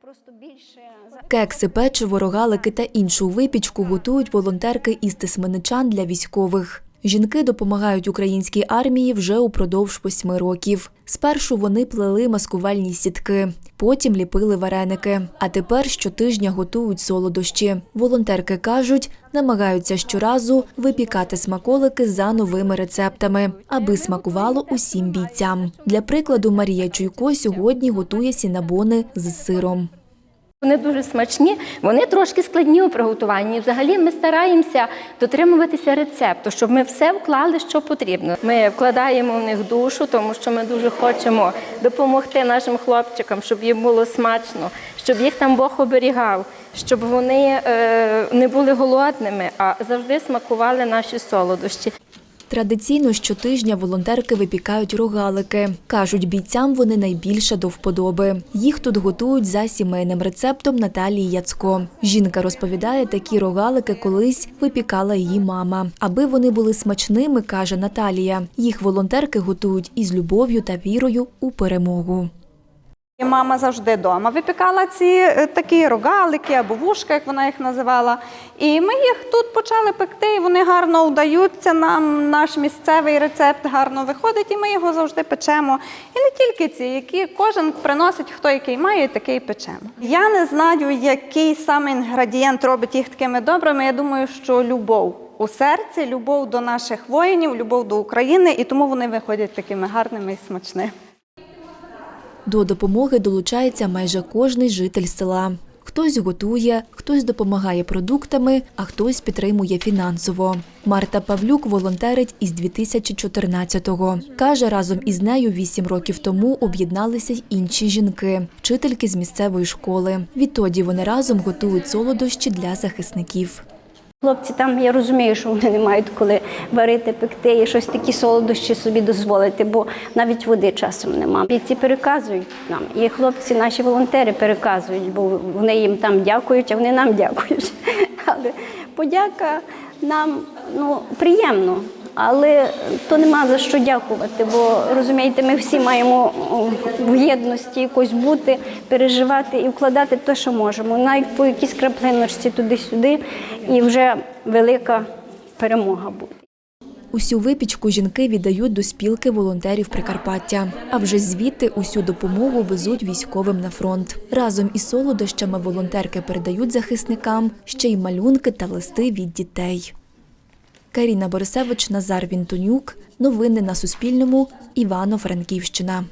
просто більше Кекси, печиво, рогалики та іншу випічку готують волонтерки із тисменичан для військових. Жінки допомагають українській армії вже упродовж восьми років. Спершу вони плели маскувальні сітки, потім ліпили вареники. А тепер щотижня готують солодощі. Волонтерки кажуть, намагаються щоразу випікати смаколики за новими рецептами, аби смакувало усім бійцям. Для прикладу, Марія Чуйко сьогодні готує сінабони з сиром. Вони дуже смачні, вони трошки складні у приготуванні. Взагалі ми стараємося дотримуватися рецепту, щоб ми все вклали, що потрібно. Ми вкладаємо в них душу, тому що ми дуже хочемо допомогти нашим хлопчикам, щоб їм було смачно, щоб їх там Бог оберігав, щоб вони е, не були голодними, а завжди смакували наші солодощі. Традиційно щотижня волонтерки випікають рогалики. Кажуть, бійцям вони найбільше до вподоби. Їх тут готують за сімейним рецептом Наталії Яцко. Жінка розповідає, такі рогалики колись випікала її мама. Аби вони були смачними, каже Наталія. Їх волонтерки готують із любов'ю та вірою у перемогу. Мама завжди вдома випікала ці е, такі рогалики або вушка, як вона їх називала. І ми їх тут почали пекти, і вони гарно вдаються нам. Наш місцевий рецепт гарно виходить, і ми його завжди печемо. І не тільки ці, які кожен приносить, хто який має, такий печемо. Я не знаю, який саме інгредієнт робить їх такими добрими. Я думаю, що любов. У серці любов до наших воїнів, любов до України, і тому вони виходять такими гарними і смачними. До допомоги долучається майже кожний житель села. Хтось готує, хтось допомагає продуктами, а хтось підтримує фінансово. Марта Павлюк волонтерить із 2014-го. Каже, разом із нею вісім років тому об'єдналися й інші жінки, вчительки з місцевої школи. Відтоді вони разом готують солодощі для захисників. Хлопці там я розумію, що вони не мають коли варити, пекти і щось такі солодощі собі дозволити, бо навіть води часом нема. Бійці переказують нам, і хлопці, наші волонтери переказують, бо вони їм там дякують, а вони нам дякують. Але подяка нам ну, приємно. Але то нема за що дякувати, бо розумієте, ми всі маємо в єдності якось бути, переживати і вкладати те, що можемо. Навіть по якійсь краплиночці туди-сюди, і вже велика перемога буде. Усю випічку жінки віддають до спілки волонтерів Прикарпаття. А вже звідти усю допомогу везуть військовим на фронт. Разом із солодощами волонтерки передають захисникам ще й малюнки та листи від дітей. Каріна Борисевич, Назар Вінтонюк. Новини на Суспільному. Івано-Франківщина.